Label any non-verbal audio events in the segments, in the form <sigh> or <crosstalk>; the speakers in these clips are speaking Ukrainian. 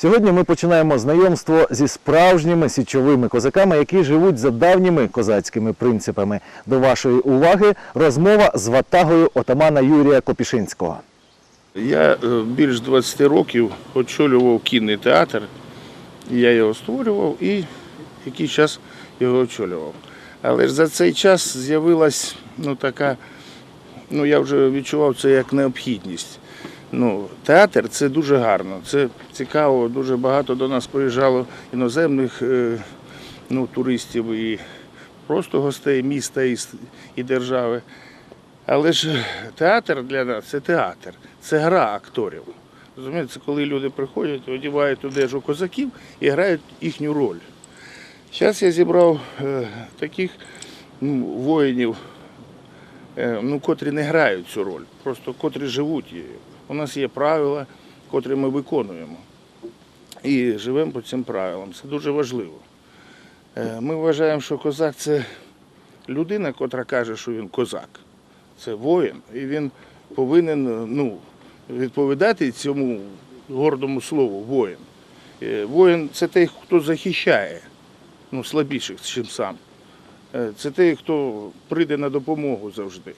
Сьогодні ми починаємо знайомство зі справжніми січовими козаками, які живуть за давніми козацькими принципами. До вашої уваги розмова з ватагою отамана Юрія Копішинського. Я е, більш 20 років очолював кінний театр. Я його створював і який час його очолював. Але ж за цей час з'явилась ну, така, ну я вже відчував це як необхідність. Ну, театр це дуже гарно, це цікаво. Дуже багато до нас приїжджало іноземних е, ну, туристів і просто гостей міста і, і держави. Але ж театр для нас це театр, це гра акторів. Розумієте, це коли люди приходять, одягають одежу козаків і грають їхню роль. Зараз я зібрав е, таких ну, воїнів, е, ну, котрі не грають цю роль, просто котрі живуть її. У нас є правила, котрі ми виконуємо. І живемо по цим правилам. Це дуже важливо. Е, Ми вважаємо, що козак це людина, котра каже, що він козак. Це воїн, і він повинен ну, відповідати цьому гордому слову воїн. Е, Воїн це той, хто захищає ну, слабіших, чим сам. Е, Це той, хто прийде на допомогу завжди.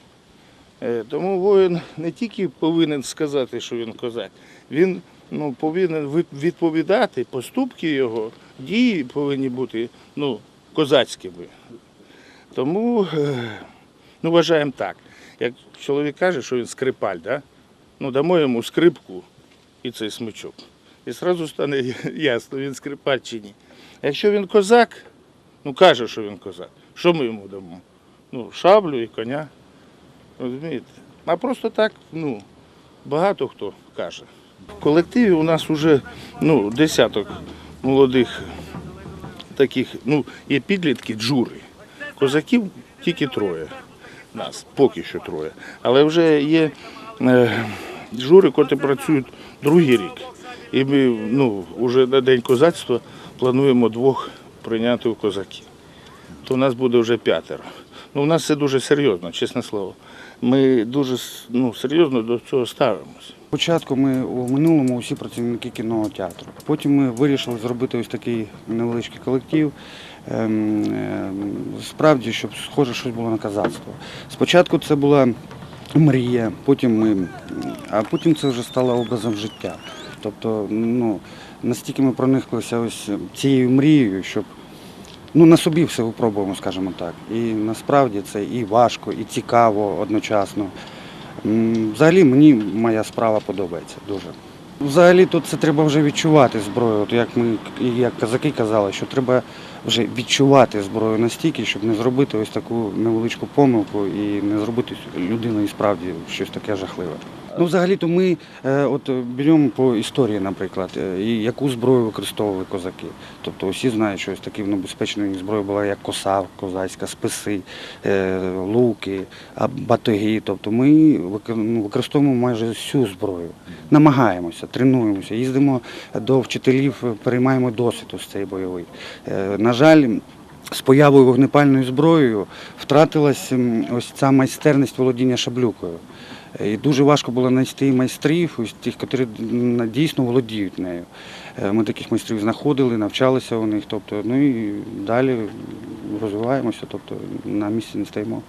Е, Тому воїн не тільки повинен сказати, що він козак, він ну, повинен відповідати, поступки його, дії повинні бути ну, козацькими. Тому е, ну, вважаємо так. Як чоловік каже, що він скрипаль, да? ну дамо йому скрипку і цей смичок. І одразу стане <laughs> ясно, він скрипаль чи ні. Якщо він козак, ну каже, що він козак, що ми йому дамо? Ну, шаблю і коня. Розумієте? А просто так, ну, багато хто каже. В колективі у нас вже ну, десяток молодих таких, ну, є підлітки, джури. Козаків тільки троє. Нас поки що троє. Але вже є е, жури, котрі працюють другий рік. І ми ну, вже на День козацтва плануємо двох прийняти у козаки. То у нас буде вже п'ятеро. Ну, у нас це дуже серйозно, чесне слово. Ми дуже ну, серйозно до цього ставимося. Спочатку ми у минулому усі працівники кінного театру. Потім ми вирішили зробити ось такий невеличкий колектив. ем, ем, Справді, щоб схоже щось було на казацтво. Спочатку це була мрія, потім ми, а потім це вже стало образом життя. Тобто, ну, настільки ми прониклися ось цією мрією, щоб ну, на собі все випробуємо, скажімо так. І насправді це і важко, і цікаво одночасно. Взагалі мені моя справа подобається дуже. Взагалі тут це треба вже відчувати зброю. От як ми як казаки казали, що треба вже відчувати зброю настільки, щоб не зробити ось таку невеличку помилку і не зробити людину і справді щось таке жахливе. Ну, взагалі-то ми е, от е, беремо по історії, наприклад, е, і яку зброю використовували козаки. Тобто усі знають, що ось такі небезпечною зброєю була як коса козацька, списи, е, луки, батоги. Тобто ми ну, використовуємо майже всю зброю. Намагаємося, тренуємося, їздимо до вчителів, переймаємо досвід ось цей бойовий. Е, На жаль, з появою вогнепальною зброєю втратилась ось ця майстерність володіння шаблюкою. Е, І дуже важко було знайти майстрів, ось тих, які дійсно володіють нею. Е, Ми таких майстрів знаходили, навчалися у них, тобто, ну і далі розвиваємося, тобто на місці не стоїмо.